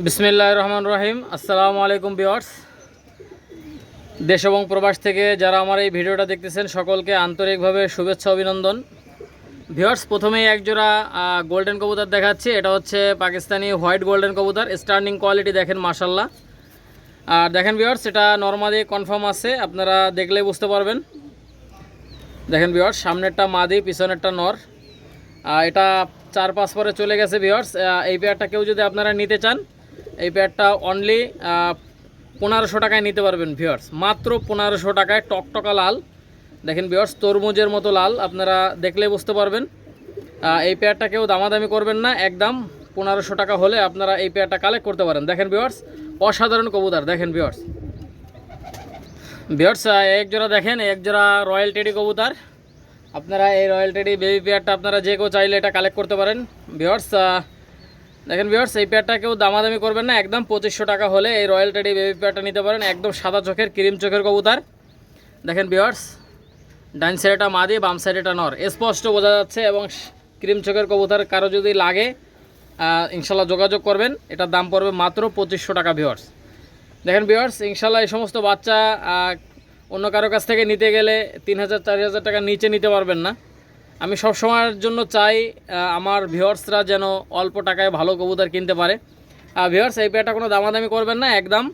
বিসমিল্লাহ রহমান রহিম আসসালামু আলাইকুম বিয়ার্স দেশ এবং প্রবাস থেকে যারা আমার এই ভিডিওটা দেখতেছেন, সকলকে আন্তরিকভাবে শুভেচ্ছা, অভিনন্দন। ভিওয়ার্স প্রথমেই একজোড়া গোল্ডেন কবুতর দেখাচ্ছি। এটা হচ্ছে পাকিস্তানি হোয়াইট গোল্ডেন কবুতর। স্টার্নিং কোয়ালিটি দেখেন মাসাল্লাহ আর দেখেন ভিওয়ার্স এটা নর্মালি কনফার্ম আছে, আপনারা দেখলেই বুঝতে পারবেন। দেখেন ভিওয়ার্স সামনেরটা মাদি, পিছনেরটা নর। এটা চার পাঁচ পরে চলে গেছে ভিওয়ার্স এই পেয়ারটা কেউ যদি আপনারা নিতে চান এই পেয়ারটা অনলি পনেরোশো টাকায় নিতে পারবেন ভিওয়ার্স মাত্র পনেরোশো টাকায় টকটকা লাল। দেখেন ভিওয়ার্স তরমুজের মতো লাল, আপনারা দেখলেই বুঝতে পারবেন। এই পেয়ারটা কেউ দামাদামি করবেন না, একদম পনেরোশো টাকা হলে আপনারা এই পেয়ারটা কালেক্ট করতে পারেন। দেখেন ভিওয়ার্স অসাধারণ কবুতর, দেখেন ভিওয়ার্স ভিওয়ার্স এক জোড়া দেখেন, এক জোড়া রয়্যাল টেডি কবুতর। আপনারা এই রয়্যাল টেডি বেবি পেয়ারটা আপনারা যে কেউ চাইলে এটা কালেক্ট করতে পারেন। ভিওয়ার্স দেখেন ভিওয়ার্স এই পেয়ারটা কেউ দামাদামি করবেন না, একদম পঁচিশশো টাকা হলে এই রয়্যাল টেডি বেবি পেয়ারটা নিতে পারেন, একদম সাদা চোখের, ক্রিম চোখের কবুতার। দেখেন ভিওয়ার্স ডাইন সাইডটা মাদি, বাম সাইডেটা নর। স্পষ্ট বোঝা যাচ্ছে এবং ক্রিম চোখের কবুতার কারও যদি লাগে ইনশাল্লাহ যোগাযোগ করবেন। এটার দাম পড়বে মাত্র পঁচিশশো টাকা ভিওয়ার্স দেখেন ভিওয়ার্স ইনশাল্লাহ এই সমস্ত বাচ্চা অন্য কারও কাছ থেকে নিতে গেলে তিন হাজার, চারি হাজার টাকার নিচে নিতে পারবেন না। আমি সব সময়ের জন্য চাই আমার ভিওয়ার্সরা যেন অল্প টাকায় ভালো কবুতর কিনতে পারে। আর ভিওয়ার্স এই পেয়ারটা কোনো দামাদামি করবেন না, একদম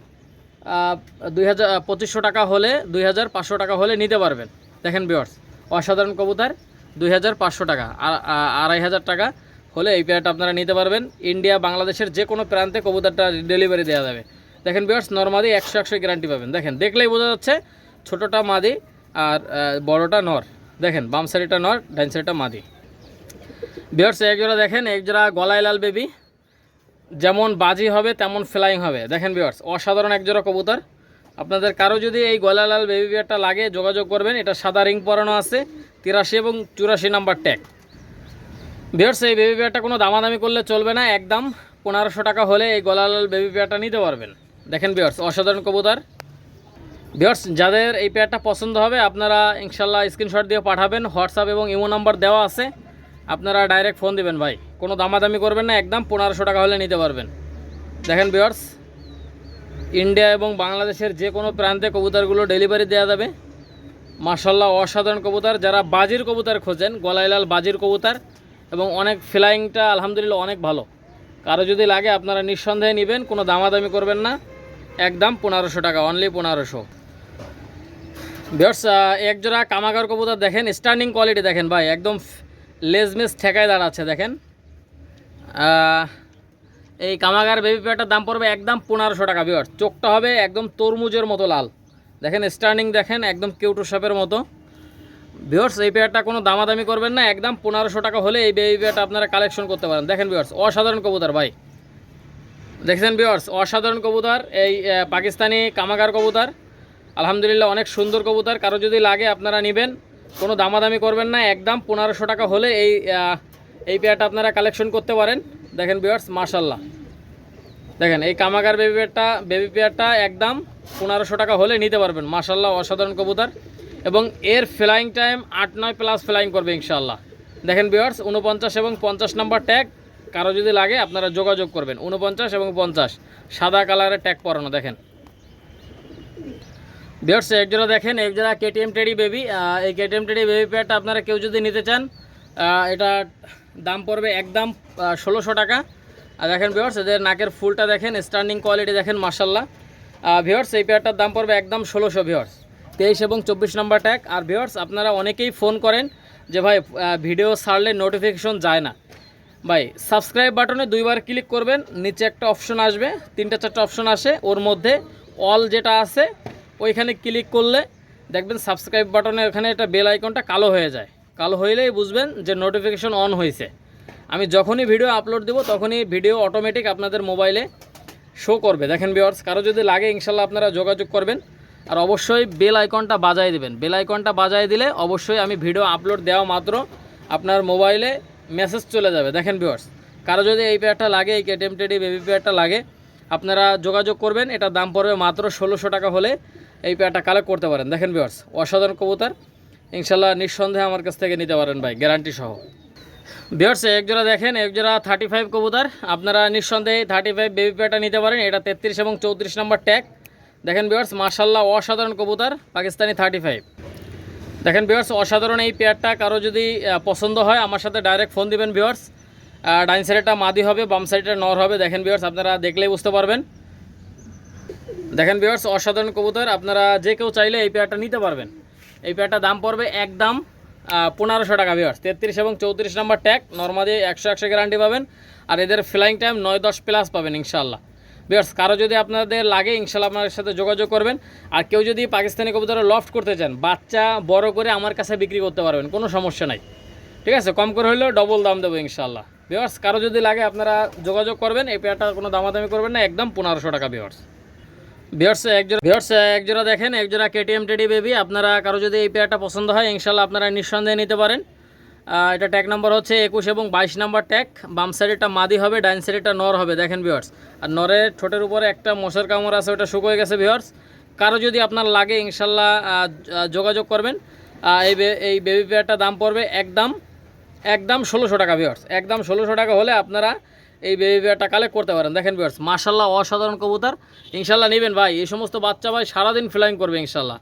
দুই হাজার পঁচিশশো টাকা হলে, দুই হাজার পাঁচশো টাকা হলে নিতে পারবেন। দেখেন ভিওয়ার্স অসাধারণ কবুতর, দুই হাজার পাঁচশো টাকা, আর আড়াই হাজার টাকা হলে এই পেয়ারটা আপনারা নিতে পারবেন। ইন্ডিয়া, বাংলাদেশের যে কোনো প্রান্তে কবুতরটা ডেলিভারি দেওয়া যাবে। দেখেন বিয়ার্স নর্মালি একশো একশো গ্যারান্টি পাবেন। দেখেন, দেখলেই বোঝা যাচ্ছে ছোটোটা মাদি আর বড়টা নর। দেখেন, বাম সাইডটা নর ডাইন সাইডটা মাদি। বিয়ার্স এক জোড়া দেখেন, এক জোড়া গলায় লাল বেবি যেমন বাজি হবে, তেমন ফ্লাইং হবে। দেখেন বিয়ার্স অসাধারণ এক জোড়া কবুতর। আপনাদের কারও যদি এই গলায় লাল বেবি বিয়ারটা লাগে, যোগাযোগ করবেন। এটা সাদা রিং পরানো আছে, তিরাশি এবং চুরাশি নাম্বার ট্যাগ বিয়ার্স এই বেবি পেয়ারটা কোনো দামাদামি করলে চলবে না। একদম পনেরোশো টাকা হলে এই গলালাল বেবি পেয়ারটা নিতে পারবেন। দেখেন বিয়ার্স অসাধারণ কবুতর। বিয়ার্স যাদের এই পেয়ারটা পছন্দ হবে, আপনারা ইনশাল্লাহ স্ক্রিনশট দিয়ে পাঠাবেন হোয়াটসঅ্যাপ এবং ইমো নাম্বার দেওয়া আছে। আপনারা ডাইরেক্ট ফোন দিবেন ভাই। কোনো দামাদামি করবেন না, একদম পনেরোশো টাকা হলে নিতে পারবেন। দেখেন বিয়ার্স ইন্ডিয়া এবং বাংলাদেশের যে কোনো প্রান্তে কবুতরগুলো ডেলিভারি দেওয়া যাবে। মার্শাল্লাহ অসাধারণ কবুতর। যারা বাজির কবুতর খোঁজেন, গলাইলাল বাজির কবুতর এবং অনেক ফ্লাইংটা আলহামদুলিল্লাহ অনেক ভালো। কারও যদি লাগে, আপনারা নিঃসন্দেহে নেবেন, কোনো দামাদামি করবেন না। একদম পনেরোশো টাকা অনলি পনেরোশো। বিয়ার্স এক জোড়া কামাগার কবুতর দেখেন স্টার্নিং কোয়ালিটি দেখেন ভাই, একদম লেজমেস ঠেকায় দাঁড়াচ্ছে, দেখেন। এই কামাগার বেবি পেয়ারটার দাম পড়বে একদম পনেরোশো টাকা বিয়ার্স চোখটা হবে একদম তরমুজের মতো লাল। দেখেন স্টার্নিং দেখেন, একদম কিউটু সাপের মতো। ভিওর্স এই পেয়ারটা কোনো দামাদামি করবেন না, একদম পনেরোশো টাকা হলে এই বেবি পেয়ারটা আপনারা কালেকশন করতে পারেন। দেখেন ভিওর্স অসাধারণ কবুতর ভাই। দেখছেন ভিওর্স অসাধারণ কবুতর, এই পাকিস্তানি কামাগার কবুতর। আলহামদুলিল্লাহ অনেক সুন্দর কবুতর, কারও যদি লাগে আপনারা নেবেন। কোনো দামাদামি করবেন না, একদম পনেরোশো টাকা হলে এই এই পেয়ারটা আপনারা কালেকশন করতে পারেন। দেখেন ভিওর্স মার্শাল্লাহ দেখেন, এই কামাগার বেবি পেয়ারটা বেবি পেয়ারটা একদম পনেরোশো টাকা হলে নিতে পারবেন। মার্শাল্লাহ অসাধারণ কবুতর। এবং এর ফ্লাইং টাইম আট নয় প্লাস ফ্লাইং করবে ইনশাল্লাহ দেখেন বিয়ার্স উনপঞ্চাশ এবং পঞ্চাশ নাম্বার ট্যাগ কারও যদি লাগে আপনারা যোগাযোগ করবেন। উনপঞ্চাশ এবং পঞ্চাশ। সাদা কালারের ট্যাগ পরানো, দেখেন। বিয়ার্স একজোড়া দেখেন একজোড়া কেটিএম টেডি বেবি এই কেটিএম টেডি বেবি পেয়ারটা আপনারা কেউ যদি নিতে চান এটা দাম পড়বে একদম ষোলোশো টাকা। আর দেখেন ভিওর্স এদের নাকের ফুলটা দেখেন স্ট্যান্ডিং কোয়ালিটি দেখেন মার্শাল্লাহ ভিওর্স এই পেয়ারটার দাম পড়বে একদম ষোলোশো ভিওর্স তেইশ এবং চব্বিশ নম্বর ট্যাগ আর ভিওর্স আপনারা অনেকেই ফোন করেন যে, ভাই ভিডিও ছাড়লে নোটিফিকেশন যায় না। ভাই সাবস্ক্রাইব বাটনে দুইবার ক্লিক করবেন, নিচে একটা অপশন আসবে, তিনটা চারটা অপশন আসে, ওর মধ্যে অল যেটা আছে ওইখানে ক্লিক করলে দেখবেন সাবস্ক্রাইব বাটনে ওখানে একটা বেল আইকনটা কালো হয়ে যায়। কালো হইলেই বুঝবেন যে নোটিফিকেশন অন হয়েছে আমি যখনই ভিডিও আপলোড দেবো তখনই ভিডিও অটোমেটিক আপনাদের মোবাইলে শো করবে। দেখেন ভিওয়ার্স কারও যদি লাগে ইনশাল্লাহ আপনারা যোগাযোগ করবেন। আর অবশ্যই বেল আইকনটা বাজায় দিবেন। বেল আইকনটা বাজায় দিলে অবশ্যই আমি ভিডিও আপলোড দেওয়া মাত্র আপনার মোবাইলে মেসেজ চলে যাবে। দেখেন ভিওয়ার্স কারও যদি এই পেয়ারটা লাগে, এই কেটিএম টেডি বেবি পেয়ারটা লাগে, আপনারা যোগাযোগ করবেন। এটার দাম পড়বে মাত্র ষোলোশো টাকা হলে এই পেয়ারটা কালেক্ট করতে পারেন। দেখেন ভিওয়ার্স অসাধারণ কবুতর। ইনশাল্লাহ নিঃসন্দেহে আমার কাছ থেকে নিতে পারেন ভাই গ্যারান্টি সহ। বিয়ার্স এক জোড়া দেখেন, এক জোড়া থার্টি ফাইভ কবুতর। আপনারা নিঃসন্দেহে থার্টি ফাইভ বেবি পেয়ারটা নিতে পারেন, এটা তেত্রিশ এবং চৌত্রিশ নম্বর ট্যাগ দেখেন বিয়ার্স মার্শাল্লাহ অসাধারণ কবুতর, পাকিস্তানি থার্টি ফাইভ দেখেন বিয়ার্স অসাধারণ এই পেয়ারটা কারও যদি পছন্দ হয়, আমার সাথে ডাইরেক্ট ফোন দিবেন বিয়ার্স ডাইন সাইডটা মাদি হবে, বাম সাইডটা নর হবে। দেখেন বিয়ার্স আপনারা দেখলেই বুঝতে পারবেন। দেখেন বিয়ার্স অসাধারণ কবুতর। আপনারা যে কেউ চাইলে এই পেয়ারটা নিতে পারবেন। এই পেয়ারটা দাম পড়বে একদম পনেরোশো টাকা বিয়ার্স তেত্রিশ এবং চৌত্রিশ নাম্বার ট্যাগ নর্মালি একশো একশো গ্যারান্টি পাবেন। আর এদের ফ্লাইং টাইম নয় দশ প্লাস পাবেন ইনশাল্লাহ বিয়ার্স কারও যদি আপনাদের লাগে ইনশাল্লাহ আপনার সাথে যোগাযোগ করবেন। আর কেউ যদি পাকিস্তানি কবুতরের লফট করতে চান, বাচ্চা বড় করে আমার কাছে বিক্রি করতে পারবেন, কোনো সমস্যা নাই। ঠিক আছে? কম করে হলেও ডবল দাম দেবো ইনশাল্লাহ বিয়ার্স কারও যদি লাগে, আপনারা যোগাযোগ করবেন। এই পেয়ারটা কোনো দামাদামি করবেন না, একদম পনেরোশো টাকা বিয়ার্স ভিওর্স একজোড়া ভিওর্স একজোড়া দেখেন একজোড়া কেটিএম টেডি বেবি আপনারা কারও যদি এই পেয়ারটা পছন্দ হয়, ইনশাল্লাহ আপনারা নিঃসন্দেহে নিতে পারেন। এটা ট্যাগ নাম্বার হচ্ছে একুশ এবং বাইশ নাম্বার ট্যাগ বাম সাইডেটা মাদি হবে, ডাইন সাইডেটা নর হবে, দেখেন ভিওর্স আর নরের ঠোঁটের উপরে একটা মশার কামড় আছে, ওটা শুকোয় গেছে ভিওর্স কারও যদি আপনার লাগে, ইনশাল্লাহ যোগাযোগ করবেন। এই এই বেবি পেয়ারটা দাম পড়বে একদম একদম ষোলোশো টাকা ভিওর্স একদম ষোলোশো টাকা হলে আপনারা এই বেবি পেয়ারটা কালেক্ট করতে পারেন। দেখেন ভিওর্স মার্শাল্লাহ অসাধারণ কবুতর। ইনশাল্লাহ নেবেন ভাই। এই সমস্ত বাচ্চা ভাই সারাদিন ফ্লাইং করবে ইনশাল্লাহ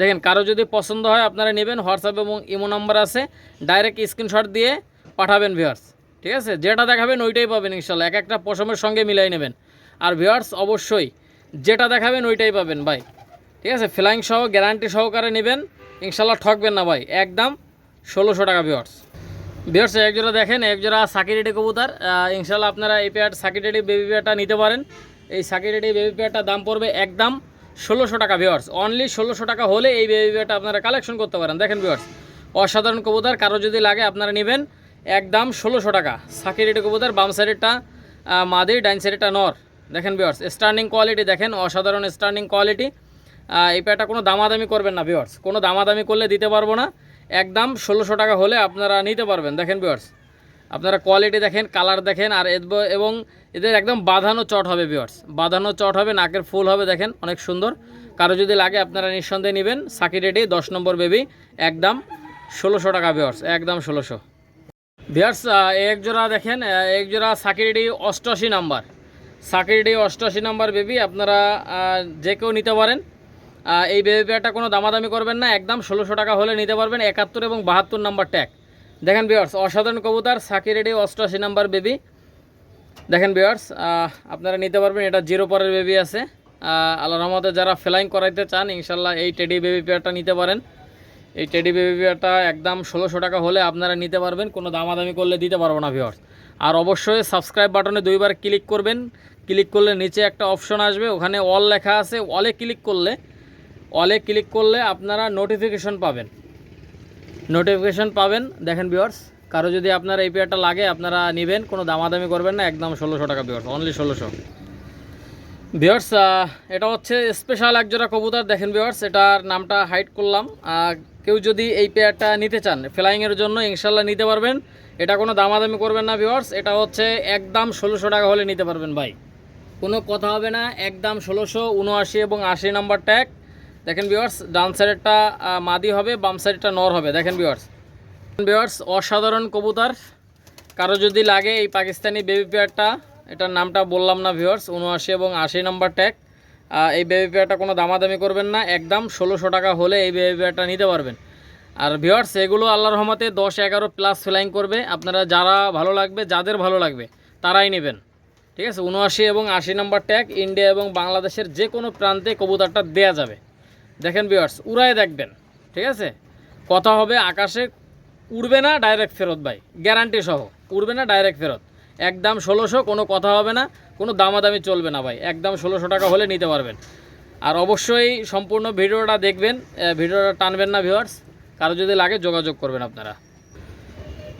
দেখেন, কারও যদি পছন্দ হয় আপনারা নেবেন। হোয়াটসঅ্যাপ এবং ইমো নাম্বার আছে। ডাইরেক্ট স্ক্রিনশট দিয়ে পাঠাবেন ভিওর্স ঠিক আছে? যেটা দেখাবেন, ওইটাই পাবেন ইনশাল্লাহ এক একটা পশমের সঙ্গে মিলাই নেবেন। আর ভিওর্স অবশ্যই যেটা দেখাবেন, ওইটাই পাবেন ভাই। ঠিক আছে? ফ্লাইং সহ গ্যারান্টি সহকারে নেবেন। ইনশাল্লাহ ঠকবেন না ভাই। একদম ষোলোশো টাকা ভিওর্স বিয়ার্স একজোড়া দেখেন একজোড়া সাকিরেডি কবুতর। ইনশাল্লাহ আপনারা এই পেয়ার সাকিরেডি বেবি পেয়ারটা নিতে পারেন। এই সাকিরেডি বেবি পেয়ারটার দাম পড়বে একদম ষোলোশো টাকা ভিওর্স অনলি ষোলোশো টাকা হলে এই বেবি পেয়ারটা আপনারা কালেকশন করতে পারেন। দেখেন ভিওর্স অসাধারণ কবুতর, কারও যদি লাগে আপনারা নেবেন। একদম ষোলোশো টাকা। সাকিরেডি কবুতর, বাম সাইডেরটা মাদি, ডাইন সাইডেরটা নর। দেখেন ভিওর্স স্টার্নিং কোয়ালিটি দেখেন, অসাধারণ স্টার্নিং কোয়ালিটি এই পেয়ারটা কোনো দামাদামি করবেন না ভিওর্স কোনো দামাদামি করলে দিতে পারব না। একদম ষোলোশো টাকা হলে আপনারা নিতে পারবেন। দেখেন ভিওর্স আপনারা কোয়ালিটি দেখেন কালার দেখেন আর এবং এদের একদম বাঁধানো চট হবে ভিওর্স বাঁধানো চট হবে নাকের ফুল হবে দেখেন অনেক সুন্দর। কারও যদি লাগে আপনারা নিঃসন্দেহে নেবেন। সাকি রেডি দশ নম্বর বেবি একদম ষোলোশো টাকা ভিওর্স একদম ষোলোশো। ভিয়ার্স এক জোড়া দেখেন আহ, এক জোড়া সাকিরিডি অষ্টআশি নাম্বার। সাকিরিডি অষ্টআশি নাম্বার বেবি আপনারা যে কেউ নিতে পারেন এই বেবি পেয়ারটা কোনো দামাদামি করবেন না, একদম ষোলোশো টাকা হলে নিতে পারবেন একাত্তর এবং বাহাত্তর নাম্বার ট্যাগ। দেখেন বিয়ার্স অসাধারণ কবুতর সাকিরিডি অষ্টআশি নাম্বার বেবি দেখেন বিয়ার্স আপনারা নিতে পারবেন, এটা জিরো পরের বেবি আছে। আল্লাহ রহমতে যারা ফ্লাইং করাইতে চান ইনশাল্লাহ এই টেডি বেবি পেয়ারটা নিতে পারেন। এই টেডি বেবি পেয়ারটা একদম ষোলোশো টাকা হলে আপনারা নিতে পারবেন, কোনো দামাদামি করলে দিতে পারব না ভিওর্স আর অবশ্যই সাবস্ক্রাইব বাটনে দুইবার ক্লিক করবেন। ক্লিক করলে নিচে একটা অপশন আসবে, ওখানে অল লেখা আছে অলে ক্লিক করলে অলে ক্লিক করলে আপনারা নোটিফিকেশন পাবেন। নোটিফিকেশন পাবেন, দেখেন ভিওর্স কারও যদি আপনার এই পেয়ারটা লাগে, আপনারা নেবেন, কোনো দামাদামি করবেন না, একদম ষোলোশো টাকা ভিওর্স অনলি ষোলোশো। ভিওর্স এটা হচ্ছে স্পেশাল একজোড়া কবুতর, দেখেন ভিওর্স এটার নামটা হাইড করলাম। কেউ যদি এই পেয়ারটা নিতে চান ফ্লাইংয়ের জন্য ইনশাল্লাহ নিতে পারবেন। এটা কোনো দামাদামি করবেন না ভিওর্স এটা হচ্ছে একদম ষোলোশো টাকা হলে নিতে পারবেন ভাই। কোনো কথা হবে না, একদম ষোলোশো, উনআশি এবং আশি নাম্বার ট্যাগ দেখেন ভিওর্স ডান সাইডেরটা মাদি হবে, বাম সাইডটা নর হবে। দেখেন ভিওর্স ভিওর্স অসাধারণ কবুতর। কারও যদি লাগে এই পাকিস্তানি বেবি পেয়ারটা এটার নামটা বললাম না ভিওর্স উনআশি এবং আশি নাম্বার ট্যাগ এই বেবি পেয়ারটা কোনো দামাদামি করবেন না, একদম ষোলোশো টাকা হলে এই বেবি পেয়ারটা নিতে পারবেন। আর ভিওর্স এগুলো আল্লাহর রহমতে দশ এগারো প্লাস ফ্লাইং করবে। আপনারা যারা ভালো লাগবে, যাদের ভালো লাগবে, তারাই নেবেন। ঠিক আছে? উনআশি এবং আশি নম্বর ট্যাগ ইন্ডিয়া এবং বাংলাদেশের যে কোনো প্রান্তে কবুতরটা দেয়া যাবে। দেখেন ভিওর্স উড়ায় দেখবেন, ঠিক আছে? কথা হবে আকাশে, উড়বে না ডাইরেক্ট ফেরত ভাই গ্যারান্টি সহ, উড়বে না ডাইরেক্ট ফেরত। একদম ষোলোশো, কোনো কথা হবে না, কোনো দামাদামি চলবে না ভাই, একদম ষোলোশো টাকা হলে নিতে পারবেন। আর অবশ্যই সম্পূর্ণ ভিডিওটা দেখবেন ভিডিওটা টানবেন না ভিওয়ার্স কারও যদি লাগে যোগাযোগ করবেন আপনারা।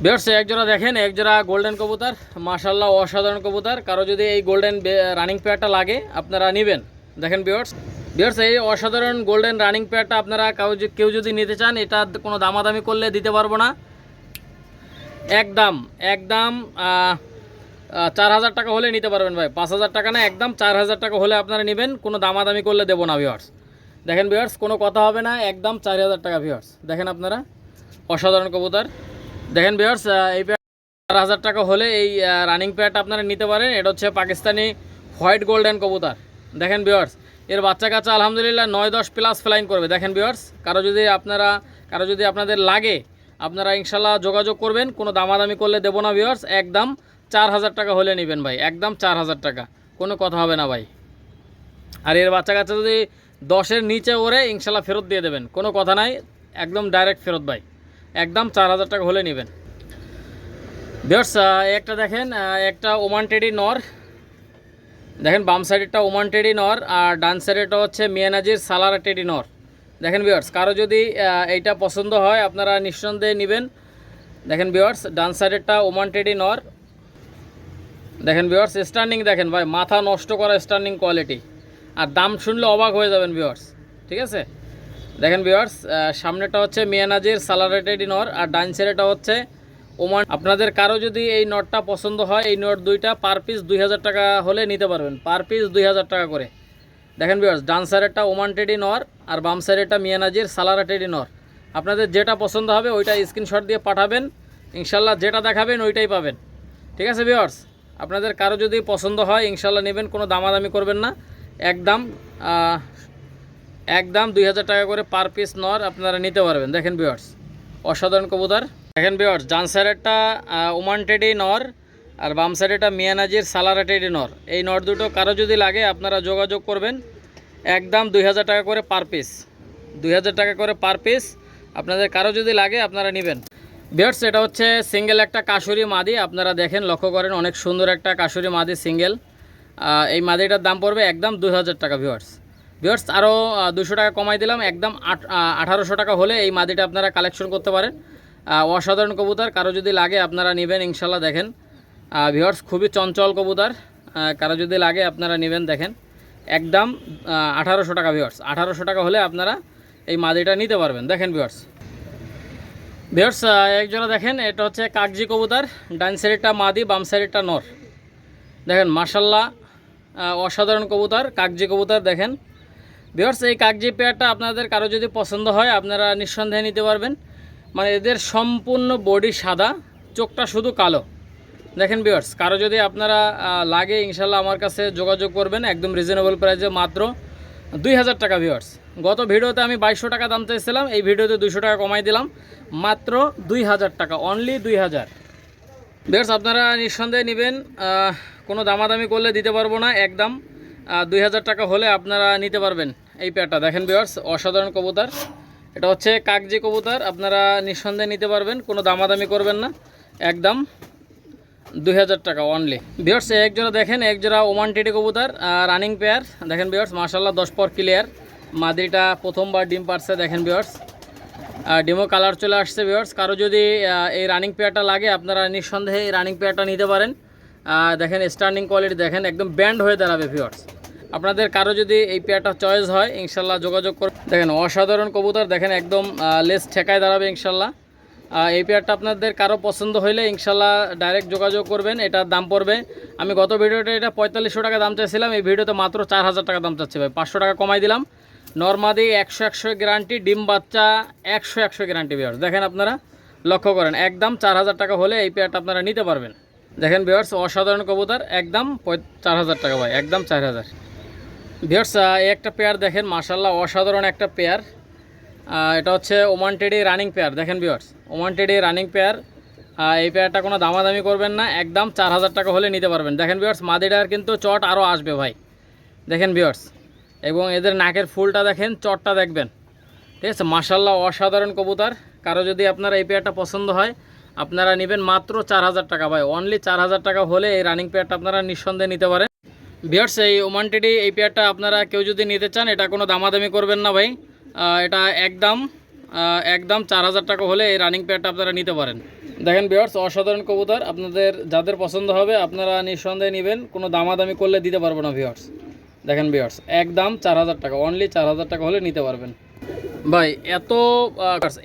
ভিওর্স একজোড়া দেখেন একজোড়া গোল্ডেন কবুতর মাশাল্লাহ অসাধারণ কবুতর, কারও যদি এই গোল্ডেন রানিং পেয়ারটা লাগে, আপনারা নেবেন। দেখেন ভিওর্স ভিওর্স এই অসাধারণ গোল্ডেন রানিং পেয়ারটা আপনারা কাউ কেউ যদি নিতে চান, এটা কোনো দামাদামি করলে দিতে পারব না। একদম একদম চার হাজার টাকা হলে নিতে পারবেন ভাই। পাঁচ হাজার টাকা না, একদম চার হাজার টাকা হলে আপনারা নেবেন। কোনো দামাদামি করলে দেবো না ভিওর্স দেখেন ভিওর্স কোনো কথা হবে না। একদম চার হাজার টাকা ভিওর্স দেখেন আপনারা, অসাধারণ কবুতর। দেখেন ভিওর্স এই পেয়ার চার হাজার টাকা হলে এই রানিং প্যাড আপনারা নিতে পারেন। এটা হচ্ছে পাকিস্তানি হোয়াইট গোল্ডেন কবুতর। দেখেন বিয়ার্স এর বাচ্চা কাচ্চা আলহামদুলিল্লাহ নয় দশ প্লাস ফ্লাইং করবে। দেখেন বিয়ার্স কারও যদি আপনারা, কারও যদি আপনাদের লাগে, আপনারা ইনশাল্লাহ যোগাযোগ করবেন, কোনো দামাদামি করলে দেবো না বিয়ার্স একদম চার হাজার টাকা হলে নেবেন ভাই, একদম চার হাজার টাকা, কোনো কথা হবে না ভাই। আর এর বাচ্চা কাচ্চা যদি দশের নিচে ওরে ইনশাল্লাহ ফেরত দিয়ে দেবেন, কোনো কথা নাই, একদম ডাইরেক্ট ফেরত ভাই, একদম চার হাজার টাকা হলে নেবেন। বিয়ার্স একটা দেখেন একটা ওমান টেডি নর দেখেন বাম সাইডেরটা ওমান টেডি নর, আর ডান সাইডেরটা হচ্ছে মিয়ানাজির সালারা টেডি নর। দেখেন বিয়ার্স কারও যদি এইটা পছন্দ হয়, আপনারা নিঃসন্দেহে নেবেন। দেখেন বিয়ার্স ডান সাইডেরটা ওমান টেডি নর। দেখেন বিয়ার্স স্ট্যান্ডিং দেখেন ভাই, মাথা নষ্ট করা স্ট্যান্ডিং কোয়ালিটি আর দাম শুনলে অবাক হয়ে যাবেন বিয়ার্স ঠিক আছে? দেখেন বিয়ার্স সামনেটা হচ্ছে মিয়ানাজির সালারেটেডি নর, আর ডান সাইডেটা হচ্ছে ওমান, আপনাদের কারও যদি এই নটটা পছন্দ হয়, এই নট দুইটা পার পিস দুই হাজার টাকা হলে নিতে পারবেন। পার পিস দুই হাজার টাকা করে। দেখেন বিয়ার্স ডান সাইডেরটা ওমান টেডি নর আর বাম সাইডেরটা মিয়ানাজির সালারা টেডি নর। আপনাদের যেটা পছন্দ হবে ওইটা স্ক্রিনশট দিয়ে পাঠাবেন। ইনশাল্লাহ যেটা দেখাবেন ওইটাই পাবেন। ঠিক আছে বিয়ার্স আপনাদের কারও যদি পছন্দ হয়, ইনশাল্লাহ নেবেন, কোনো দামাদামি করবেন না। একদম একদম দুই হাজার টাকা করে পার পিস নর আপনারা নিতে পারবেন। দেখেন বিয়ার্স অসাধারণ কবুতর। দেখেন বিয়ার্স ডান সাইডেরটা ওমান টেডি নর আর বাম সাইডেরটা মিয়ানাজির সালারা টেডি নর। এই নর দুটো কারও যদি লাগে আপনারা যোগাযোগ করবেন। একদম দুই হাজার টাকা করে পার পিস দুই হাজার টাকা করে পার পিস আপনাদের কারও যদি লাগে আপনারা নেবেন। বিয়ার্স এটা হচ্ছে সিঙ্গেল একটা কাশুরি মাদি। আপনারা দেখেন, লক্ষ্য করেন, অনেক সুন্দর একটা কাশুরি মাদি সিঙ্গেল এই মাদিটার দাম পড়বে একদম দুই হাজার টাকা, ভিউয়ার্স। ভিউয়ার্স আরও দুশো টাকা কমাই দিলাম। একদম আট আঠারোশো টাকা হলে এই মাদিটা আপনারা কালেকশন করতে পারেন। অসাধারণ কবুতর। কারও যদি লাগে, আপনারা নেবেন, ইনশাল্লাহ দেখেন। ভিউয়ার্স খুবই চঞ্চল কবুতর। কারও যদি লাগে, আপনারা নেবেন, দেখেন। একদম আঠারোশো টাকা ভিউয়ার্স আঠারোশো টাকা হলে আপনারা এই মাদিটা নিতে পারবেন। দেখেন ভিউয়ার্স ভিউয়ার্স একজোড়া দেখেন, এটা হচ্ছে কাগজি কবুতর। ডান সাইডেরটা মাদি, বাম সাইডেরটা নর। দেখেন মার্শাল্লাহ অসাধারণ কবুতর কাগজি কবুতর, দেখেন। ভিউয়ার্স এই কাগজি পেয়ারটা আপনাদের কারও যদি পছন্দ হয়, আপনারা নিঃসন্দেহে নিতে পারবেন। মানে এদের সম্পূর্ণ বডি সাদা, চোখটা শুধু কালো। দেখেন ভিউয়ার্স কারও যদি আপনারা লাগে, ইনশাল্লাহ আমার কাছে যোগাযোগ করবেন, একদম রিজনেবল প্রাইসে মাত্র দুই হাজার টাকা ভিউয়ার্স গত ভিডিওতে আমি বাইশশো টাকা দাম চাইছিলাম, এই ভিডিওতে দুশো টাকা কমাই দিলাম, মাত্র দুই হাজার টাকা অনলি দুই হাজার। বেশ আপনারা নিঃসন্দেহে নেবেন কোনো দামাদামি করলে দিতে পারব না একদম দুই হাজার টাকা হলে আপনারা নিতে পারবেন, এই পেয়ারটা দেখেন বিয়ার্স অসাধারণ কবুতর। এটা হচ্ছে কাগজি কবুতর, আপনারা নিঃসন্দেহে নিতে পারবেন, কোনো দামাদামি করবেন না, একদম দুই হাজার টাকা অনলি বিয়ার্স এক জোড়া দেখেন, এক জোড়া ওমান টেডি কবুতর রানিং পেয়ার দেখেন বিয়ার্স মার্শাল্লাহ দশ পর ক্লিয়ার মাদিটা প্রথমবার ডিম পারছে, দেখেন বিয়ার্স ডিমো কালার চলে আসছে ভিউয়ার্স কারও যদি এই রানিং পেয়ারটা লাগে, আপনারা নিঃসন্দেহে এই রানিং পেয়ারটা নিতে পারেন। দেখেন স্টার্নিং কোয়ালিটি দেখেন, একদম ব্যান্ড হয়ে দাঁড়াবে ভিউয়ার্স আপনাদের কারও যদি এই পেয়ারটা চয়েস হয়, ইনশাল্লাহ যোগাযোগ করে দেখেন, অসাধারণ কবুতর, দেখেন, একদম লেস ঠেকায় দাঁড়াবে, ইনশাল্লাহ। এই পেয়ারটা আপনাদের কারও পছন্দ হইলে, ইনশাল্লাহ ডাইরেক্ট যোগাযোগ করবেন এটার দাম পড়বে। আমি গত ভিডিওতে এটা পঁয়তাল্লিশশো টাকা দাম চাইছিলাম, এই ভিডিওতে মাত্র চার হাজার টাকা দাম চাচ্ছি ভাই। পাঁচশো টাকা কমাই দিলাম। নর্মাদি একশো একশো গ্যারান্টি ডিম বাচ্চা একশো একশো গ্যারান্টি বিয়ার্স দেখেন আপনারা, লক্ষ্য করেন, একদম চার হাজার টাকা হলে এই পেয়ারটা আপনারা নিতে পারবেন। দেখেন বিয়ার্স অসাধারণ কবুতর, একদম চার হাজার টাকা ভাই, একদম চার হাজার এই একটা পেয়ার দেখেন মার্শাল্লাহ অসাধারণ একটা পেয়ার এটা হচ্ছে ওমান টেডি রানিং পেয়ার দেখেন viewers Oman teddy running pair এই পেয়ারটা কোনো দামাদামি করবেন না, একদম চার হাজার টাকা হলে নিতে পারবেন। দেখেন বিয়ার্স মাদিটার কিন্তু চট আরও আসবে ভাই। দেখেন বিয়ার্স এবং এদের নাকের ফুলটা দেখেন, চটটা দেখবেন। ঠিক আছে মার্শাল্লাহ অসাধারণ কবুতর। কারও যদি আপনার এই পেয়ারটা পছন্দ হয়, আপনারা নেবেন মাত্র চার হাজার টাকা ভাই। অনলি চার হাজার টাকা হলে এই রানিং পেয়ারটা আপনারা নিঃসন্দেহে নিতে পারেন। বিয়ার্স, এই ওমান টেডি, এই পেয়ারটা আপনারা কেউ যদি নিতে চান, এটা কোনো দামাদামি করবেন না ভাই। এটা একদম একদম চার হাজার টাকা হলে এই রানিং পেয়ারটা আপনারা নিতে পারেন। দেখেন বিয়ার্স, অসাধারণ কবুতর, আপনাদের যাদের পছন্দ হবে, আপনারা নিঃসন্দেহে নেবেন, কোনো দামাদামি করলে দিতে পারব না বিয়ার্স দেখেন বিয়ার্স একদম চার হাজার টাকা অনলি চার হাজার টাকা হলে নিতে পারবেন। ভাই, এত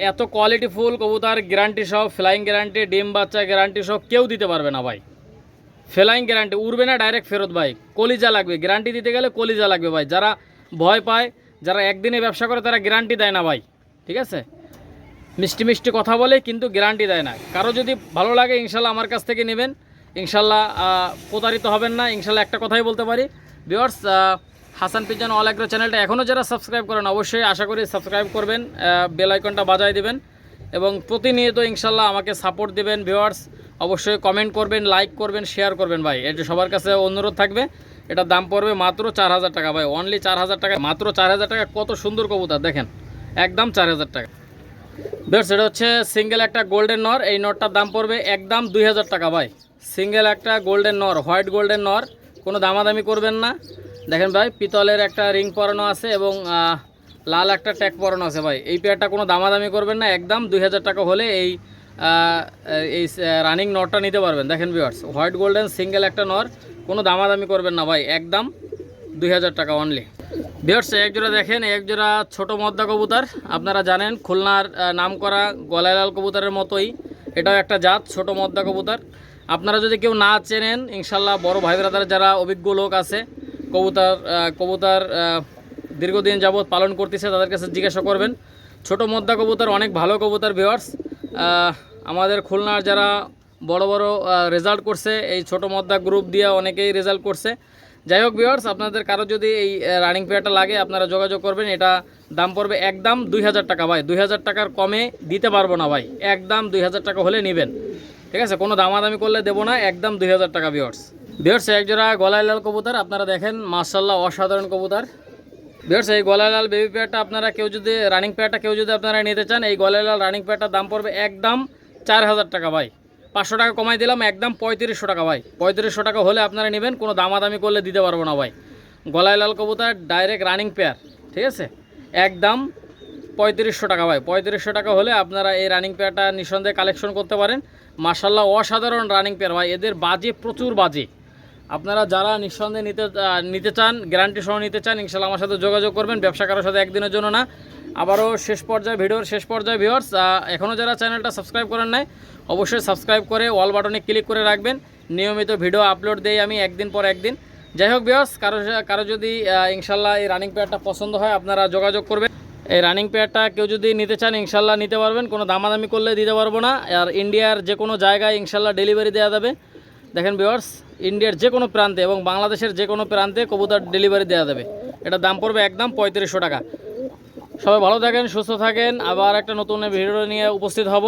এত কোয়ালিটি ফুল কবুতর গ্যারান্টি সহ ফ্লাইং গ্যারান্টি ডিম বাচ্চা গ্যারান্টি সহ কেউ দিতে পারবে না ভাই। Flying guarantee. উড়বে না ডাইরেক্ট ফেরত ভাই। কলিজা লাগবে। গ্যারান্টি দিতে গেলে কলিজা লাগবে ভাই। যারা ভয় পায়, যারা একদিনে ব্যবসা করে, তারা গ্যারান্টি দেয় না ভাই। ঠিক আছে? মিষ্টি মিষ্টি কথা বলে, কিন্তু গ্যারান্টি দেয় না। কারও যদি ভালো লাগে, ইনশাল্লাহ আমার কাছ থেকে নেবেন। ইনশাল্লাহ প্রতারিত হবেন না। ইনশাল্লাহ একটা কথাই বলতে পারি। Viewers Hasan pigeon all agro চ্যানেলটা এখনও যারা সাবস্ক্রাইব করেন, অবশ্যই আশা করি সাবস্ক্রাইব করবেন। বেল আইকনটা বাজায় দিবেন। এবং প্রতিনিয়ত ইনশাল্লাহ আমাকে সাপোর্ট দিবেন। ভিওয়ার্স অবশ্যই কমেন্ট করবেন লাইক করবেন শেয়ার করবেন ভাই। এটা সবার কাছে অনুরোধ থাকবে এটার দাম পড়বে মাত্র চার হাজার টাকা ভাই। অনলি চার হাজার টাকা, মাত্র চার হাজার টাকা, কত সুন্দর কবুতর, দেখেন। একদম চার হাজার টাকা। বেশ এটা হচ্ছে সিঙ্গেল একটা গোল্ডেন নর, এই নরটার দাম পড়বে একদম দুই হাজার টাকা ভাই। সিঙ্গেল একটা গোল্ডেন নর হোয়াইট গোল্ডেন নর, কোনো দামাদামি করবেন না। দেখেন ভাই, পিতলের একটা রিং পরানো আছে এবং লাল একটা ট্যাগ পরানো আছে ভাই। এই পেয়ারটা কোনো দামাদামি করবেন না, একদম দুই হাজার টাকা হলে এই এই রানিং নটটা নিতে পারবেন। দেখেন ভিউয়ার্স হোয়াইট গোল্ডেন সিঙ্গেল একটা নর কোনো দামাদামি করবেন না ভাই, একদম দুই হাজার টাকা অনলি বিয়ার্স এক জোড়া দেখেন, এক জোড়া ছোটো মদ্দা কবুতর। আপনারা জানেন, খুলনার নাম করা গলাইলাল কবুতরের মতোই, এটাও একটা জাত, ছোটো মদ্দা কবুতর। আপনারা যদি কেউ না চেনেন, ইনশাল্লাহ বড় ভাই ব্রাদার যারা অভিজ্ঞ লোক আছে, কবুতর কবুতর দীর্ঘদিন যাবৎ পালন করতেছে, তাদের কাছে জিজ্ঞাসা করবেন। ছোটো মদ্দা কবুতর, অনেক ভালো কবুতর ভিওয়ার্স আমাদের খুলনার যারা বড় বড় রেজাল্ট করছে, এই ছোটো মদ্দা গ্রুপ দিয়ে অনেকেই রেজাল্ট করছে। যাই হোক ভিওয়ার্স আপনাদের কারও যদি এই রানিং পেয়ারটা লাগে, আপনারা যোগাযোগ করবেন। এটা দাম পড়বে একদম দুই হাজার টাকা ভাই। দুই হাজার টাকার কমে দিতে পারব না ভাই। একদম দুই হাজার টাকা হলে নেবেন। ঠিক আছে? কোনো দামাদামি করলে দেবো না। একদম দুই হাজার টাকা ভিওয়ার্স ভিওয়ার্স একজোড়া গলায় লাল কবুতর আপনারা দেখেন। মার্শাল্লাহ অসাধারণ কবুতর। ভিউয়ার্স এই গলালাল বেবি পেয়ারটা আপনারা কেউ যদি রানিং পেয়ারটা কেউ যদি আপনারা নিতে চান, এই গলালাল রানিং পেয়ারটার দাম পড়বে একদম চার হাজার টাকা ভাই। পাঁচশো টাকা কমাই দিলাম, একদম পঁয়ত্রিশশো টাকা ভাই। পঁয়ত্রিশশো টাকা হলে আপনারা নেবেন, কোনো দামাদামি করলে দিতে পারব না ভাই। গলায় লাল কবুতর ডাইরেক্ট রানিং পেয়ার ঠিক আছে? একদম পঁয়ত্রিশশো টাকা ভাই। পঁয়ত্রিশশো টাকা হলে আপনারা এই রানিং পেয়ারটা নিঃসন্দেহে কালেকশন করতে পারেন। মার্শাল্লাহ অসাধারণ রানিং পেয়ার ভাই। এদের বাজে প্রচুর বাজে। আপনারা যারা নিঃসন্দেহে নিতে নিতে চান গ্যারান্টি সহ নিতে চান ইনশাল্লাহ আমার সাথে যোগাযোগ করবেন। ব্যবসা কারোর সাথে একদিনের জন্য না। আবারও শেষ পর্যায়ে ভিডিওর শেষ পর্যায়ে ভিউয়ার্স এখনও যারা চ্যানেলটা সাবস্ক্রাইব করেন নাই, অবশ্যই সাবস্ক্রাইব করে অল বাটনে ক্লিক করে রাখবেন। নিয়মিত ভিডিও আপলোড দেই আমি একদিন পর একদিন। যাই হোক ভিউয়ার্স কারও কারও যদি ইনশাল্লাহ এই রানিং পেয়ারটা পছন্দ হয়, আপনারা যোগাযোগ করবেন। এই রানিং পেয়ারটা কেউ যদি নিতে চান, ইনশাল্লাহ নিতে পারবেন। কোনো দামাদামি করলে দিতে পারব না। আর ইন্ডিয়ার যে কোনো জায়গায় ইনশাল্লাহ ডেলিভারি দেওয়া যাবে। দেখেন ভিওয়ার্স ইন্ডিয়ার যে কোনো প্রান্তে এবং বাংলাদেশের যে কোনো প্রান্তে কবুতর ডেলিভারি দেওয়া যাবে। এটা দাম পড়বে একদম পঁয়ত্রিশশো টাকা। সবাই ভালো থাকেন সুস্থ থাকেন। আবার একটা নতুন ভিডিও নিয়ে উপস্থিত হব।